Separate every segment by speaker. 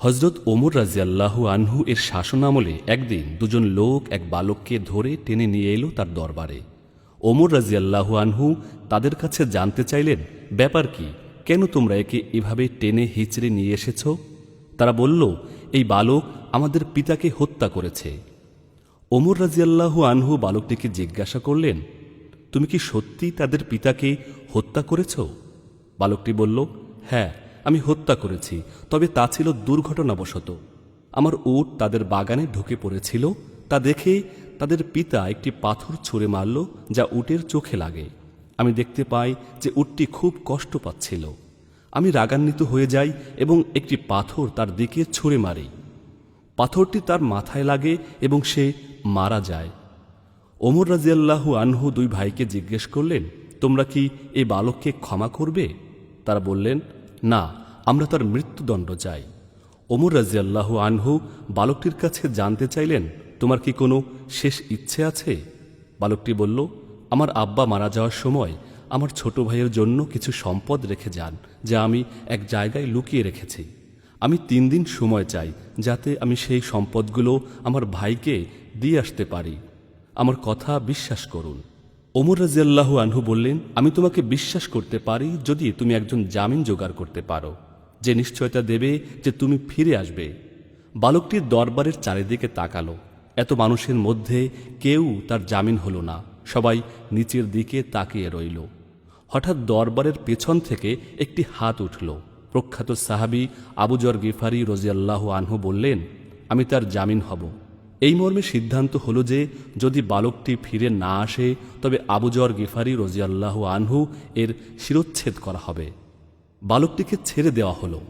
Speaker 1: হজরত ওমর রাজিয়াল্লাহু আনহু এর শাসনামলে একদিন দুজন লোক এক বালককে ধরে টেনে নিয়ে এলো তার দরবারে। ওমর রাজিয়াল্লাহু আনহু তাদের কাছে জানতে চাইলেন, ব্যাপার কি? কেন তোমরা একে এভাবে টেনে হিচড়ে নিয়ে এসেছ? তারা বলল, এই বালক আমাদের পিতাকে হত্যা করেছে। ওমর রাজিয়াল্লাহু আনহু বালকটিকে জিজ্ঞাসা করলেন, তুমি কি সত্যি তাদের পিতাকে হত্যা করেছ? বালকটি বলল হ্যাঁ আমি হত্যা করেছি, তবে তা ছিল দুর্ঘটনাবশত। আমার উট তাদের বাগানে ঢুকে পড়েছিল, তা দেখে তাদের পিতা একটি পাথর ছুঁড়ে মারল, যা উটের চোখে লাগে। আমি দেখতে পাই যে উটটি খুব কষ্ট পাচ্ছিল। আমি রাগান্বিত হয়ে যাই এবং একটি পাথর তার দিকে ছুঁড়ে মারি। পাথরটি তার মাথায় লাগে এবং সে মারা যায়। ওমর রাজিয়াল্লাহু আনহু দুই ভাইকে জিজ্ঞেস করলেন, তোমরা কি এই বালককে ক্ষমা করবে? তারা বললেন না, আমরা তার মৃত্যুদণ্ড চাই। ওমর রাজিয়াল্লাহু আনহু বালকটির কাছে জানতে চাইলেন, তোমার কি কোনো শেষ ইচ্ছে আছে? বালকটি বলল, আমার আব্বা মারা যাওয়ার সময় আমার ছোট ভাইয়ের জন্য কিছু সম্পদ রেখে যান, যা আমি এক জায়গায় লুকিয়ে রেখেছি। আমি তিন দিন সময় চাই, যাতে আমি সেই সম্পদগুলো আমার ভাইকে দিয়ে আসতে পারি। আমার কথা বিশ্বাস করুন। ওমর রাজিয়াল্লাহু আনহু বললেন, আমি তোমাকে বিশ্বাস করতে পারি যদি তুমি একজন জামিন জোগাড় করতে পারো। যে নিশ্চয়তা দেবে যে তুমি ফিরে আসবে। বালকটির দরবারের চারিদিকে তাকালো। এত মানুষের মধ্যে কেউ তার জামিন হলো না। সবাই নিচের দিকে তাকিয়ে রইল। হঠাৎ দরবারের পেছন থেকে একটি হাত উঠল। প্রখ্যাত সাহাবি আবুজর গিফারি রজিয়াল্লাহ আনহু বললেন, আমি তার জামিন হব। এই মর্মে সিদ্ধান্ত হল যে, যদি বালকটি ফিরে না আসে, তবে আবুজর গিফারি রজিয়াল্লাহ আনহু এর শিরোচ্ছেদ করা হবে। বালকটিকে ছেড়ে দেওয়া হলো।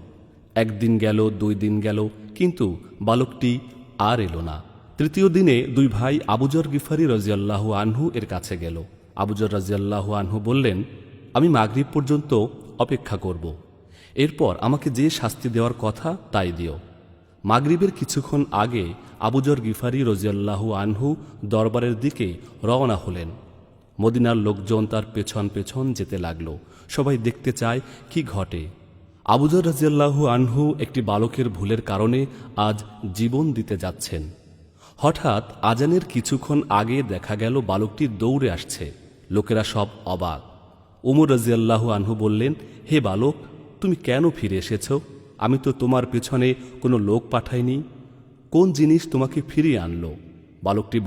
Speaker 1: একদিন গেল, দুই দিন গেল, কিন্তু বালকটি আর এলো না। তৃতীয় দিনে দুই ভাই আবুজর গিফারি রাজিয়াল্লাহু আনহু এর কাছে গেল। আবুজর রাজিয়াল্লাহু আনহু বললেন, আমি মাগরিব পর্যন্ত অপেক্ষা করব। এরপর আমাকে যে শাস্তি দেওয়ার কথা তাই দিও। মাগরিবের কিছুক্ষণ আগে আবুজর গিফারি রজিয়াল্লাহু আনহু দরবারের দিকে রওনা হলেন। মদিনার লোকজন তার পেছন পেছন যেতে লাগল। সবাই দেখতে চায়, কি ঘটে? আবুজর রাজিয়াল্লাহু আনহু একটি বালকের ভুলের কারণে আজ জীবন দিতে যাচ্ছেন। হঠাৎ আজানের কিছুক্ষণ আগে দেখা গেল বালকটি দৌড়ে আসছে। লোকেরা সব অবাক। উমর রাজিয়াল্লাহু আনহু বললেন, হে বালক, তুমি কেন ফিরে এসেছ? আমি তো তোমার পেছনে কোনো লোক পাঠাইনি। কোন জিনিস তোমাকে ফিরিয়ে আনলো? বালকটি